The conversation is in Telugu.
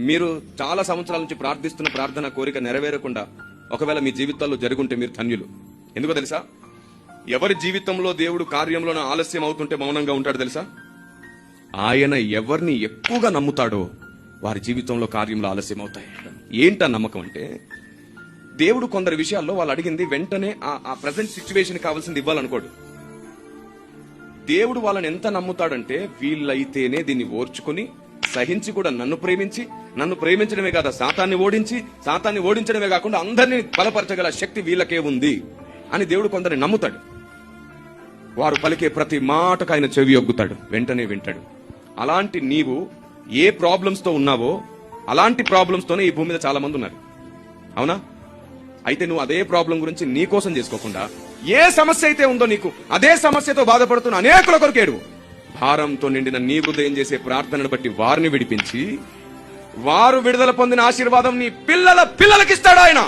మీరు చాలా సంవత్సరాల నుంచి ప్రార్థిస్తున్న ప్రార్థన కోరిక నెరవేరకుండా ఒకవేళ మీ జీవితాల్లో జరుగుంటే మీరు ధన్యులు. ఎందుకో తెలుసా? ఎవరి జీవితంలో దేవుడు కార్యంలోనూ ఆలస్యం అవుతుంటే మౌనంగా ఉంటాడు తెలుసా? ఆయన ఎవరిని ఎక్కువగా నమ్ముతాడో వారి జీవితంలో కార్యంలో ఆలస్యం అవుతాయి. ఏంటా నమ్మకం అంటే? దేవుడు కొందరి విషయాల్లో వాళ్ళు అడిగింది వెంటనే ఆ- ఆ ప్రజెంట్ సిచ్యువేషన్ కావాల్సింది ఇవ్వాలనుకోడు. దేవుడు వాళ్ళని ఎంత నమ్ముతాడంటే వీళ్ళైతేనే దీన్ని ఓర్చుకుని సహించి కూడా నన్ను ప్రేమించి నన్ను ప్రేమించడమే కాదు సాతాన్ని ఓడించి సాతాన్ని ఓడించడమే కాకుండా అందరినీ బలపరచగల శక్తి వీళ్ళకే ఉంది అని దేవుడు కొందరిని నమ్ముతాడు. వారు పలికే ప్రతి మాటకు ఆయన చెవి ఒగ్గుతాడు వెంటనే వింటాడు. అలాంటి నీవు ఏ ప్రాబ్లమ్స్తో ఉన్నావో అలాంటి ప్రాబ్లమ్స్ తోనే ఈ భూమి మీద చాలా మంది ఉన్నారు. అవునా? అయితే నువ్వు అదే ప్రాబ్లం గురించి నీ కోసం చేసుకోకుండా ఏ సమస్య అయితే ఉందో నీకు అదే సమస్యతో బాధపడుతున్న అనేకుల కొరకు ఏడువు. భారంతో నిండిన నీ హృదయం చేసే ప్రార్థనను బట్టి వారిని విడిపించి వారు విడుదల పొందిన ఆశీర్వాదం నీ పిల్లల పిల్లలకిస్తాడు ఆయన.